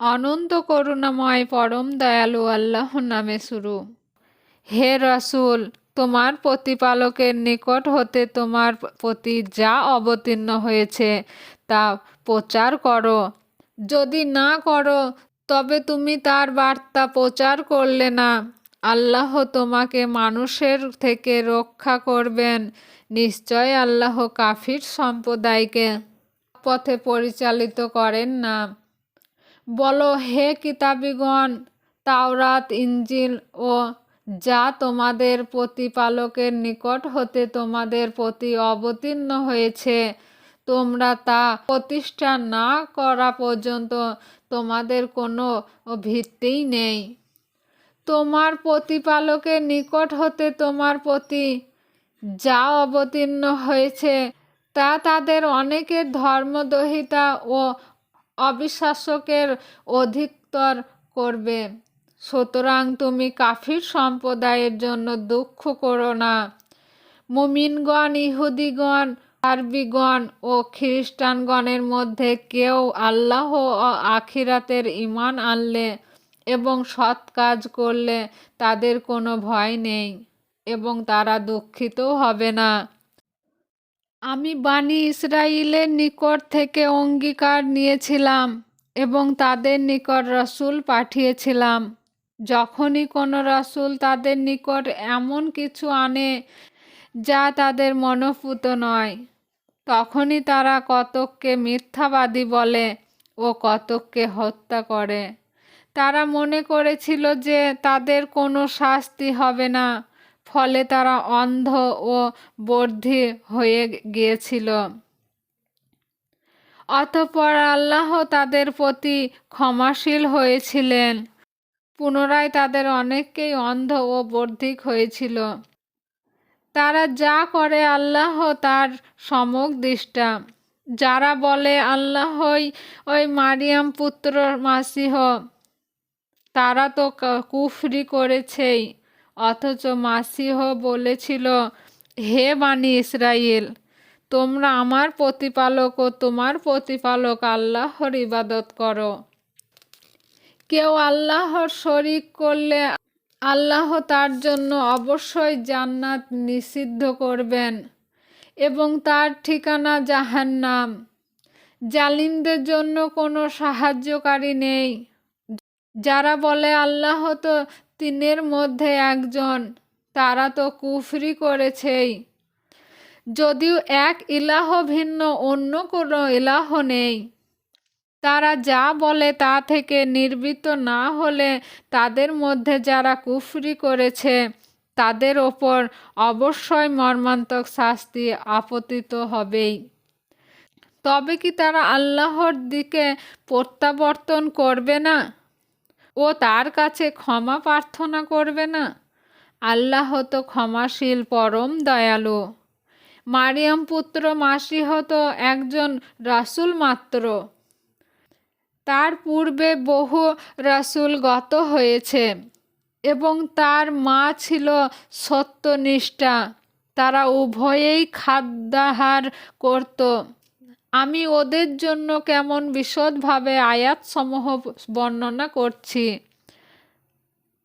অনন্ত করুণাময় পরম দয়ালু আল্লাহ নামে শুরু। হে রসুল, তোমার প্রতিপালকের নিকট হতে তোমার প্রতি যা অবতীর্ণ হয়েছে, তা প্রচার করো। যদি না করো, তবে তুমি তার বার্তা প্রচার করলে না। আল্লাহ তোমাকে মানুষের থেকে রক্ষা করবেন। নিশ্চয় আল্লাহ কাফির সম্প্রদায়কে পথে পরিচালিত করেন না। বলো, হে কিতাবিগণ, তাওরাত ইঞ্জিল ও যা তোমাদের প্রতিপালকের নিকট হতে তোমাদের প্রতি অবতীর্ণ হয়েছে, তোমরা তা প্রতিষ্ঠা না করা পর্যন্ত তোমাদের কোনো ভিত্তিই নেই। তোমার প্রতিপালকের নিকট হতে তোমার প্রতি যা অবতীর্ণ হয়েছে, তা তাদের অনেকের ধর্মদহিতা ও অবিশ্বাসকের অধিকতর করবে। সুতরাং তুমি কাফির সম্প্রদায়ের জন্য দুঃখ করো না। মুমিনগণ, ইহুদিগণ, আরবিগণ ও খ্রিস্টানগণের মধ্যে কেউ আল্লাহ ও আখিরাতের ইমান আনলে এবং সৎ কাজ করলে তাদের কোনো ভয় নেই এবং তারা দুঃখিতও হবে না। আমি বাণী ইসরায়েলের নিকট থেকে অঙ্গীকার নিয়েছিলাম এবং তাদের নিকট রসুল পাঠিয়েছিলাম। যখনই কোনো রসুল তাদের নিকট এমন কিছু আনে যা তাদের মনোপুত নয়, তখনই তারা কতককে মিথ্যাবাদী বলে ও কতককে হত্যা করে। তারা মনে করেছিল যে তাদের কোনো শাস্তি হবে না। ফলে তারা অন্ধ ও বর্ধি হয়ে গিয়েছিল। অতপর আল্লাহ তাদের প্রতি ক্ষমাশীল হয়েছিলেন। পুনরায় তাদের অনেককেই অন্ধ ও বর্ধিক হয়েছিল। তারা যা করে আল্লাহ তার সমক দৃষ্টা। যারা বলে আল্লাহই ওই মারিয়াম পুত্র মাসিহ, তারা তো কুফরি করেছেই। অথচ মাসিহ বলেছিল, হে বাণী ইসরায়েল তোমরা আমার প্রতিপালক ও তোমার প্রতিপালক আল্লাহর ইবাদত করো। কেউ আল্লাহর শরিক করলে আল্লাহ তার জন্য অবশ্যই জান্নাত নিষিদ্ধ করবেন এবং তার ঠিকানা জাহান্নাম। জালিমদের জন্য কোনো সাহায্যকারী নেই। যারা বলে, আল্লাহ তো তিনের মধ্যে একজন, তারা তো কুফরি করেছেই। যদিও এক ইলাহ ভিন্ন, অন্য কোনো ইলাহ নেই। তারা যা বলে তা থেকে নির্বৃত না হলে তাদের মধ্যে যারা কুফরি করেছে, তাদের ওপর অবশ্যই মর্মান্তক শাস্তি আপতিত হবেই। তবে কি তারা আল্লাহর দিকে প্রত্যাবর্তন করবে না? ও তার কাছে ক্ষমা প্রার্থনা করবে না। আল্লাহ তো ক্ষমাশীল, পরম দয়ালু। মারিয়াম পুত্র মাসিহ তো একজন রাসুল মাত্র। তার পূর্বে বহু রাসুল গত হয়েছে এবং তার মা ছিল সত্যনিষ্ঠা। তারা উভয়েই খাদ্যাহার করত। আমি ওদের জন্য কেমন বিশদভাবে আয়াতসমূহ বর্ণনা করছি।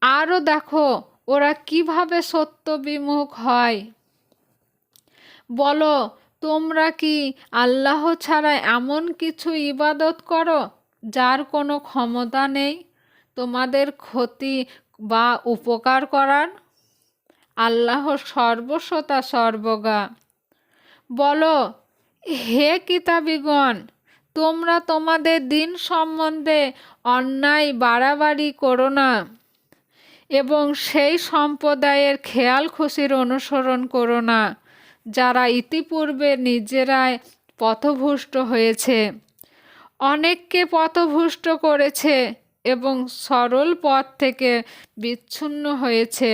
আরও দেখো, ওরা কীভাবে সত্য বিমুখ হয়? বলো, তোমরা কি আল্লাহ ছাড়া এমন কিছু ইবাদত করো, যার কোনো ক্ষমতা নেই? তোমাদের ক্ষতি বা উপকার করার? আল্লাহ সর্বস্বতা সর্বগা বলো হে কিতাবিগণ, তোমরা তোমাদের দিন সম্বন্ধে অন্যায় বাড়াবাড়ি করো না এবং সেই সম্প্রদায়ের খেয়াল খুশির অনুসরণ করো না, যারা ইতিপূর্বে নিজেরাই পথভুষ্ট হয়েছে। অনেককে পথভুষ্ট করেছে এবং সরল পথ থেকে বিচ্ছিন্ন হয়েছে।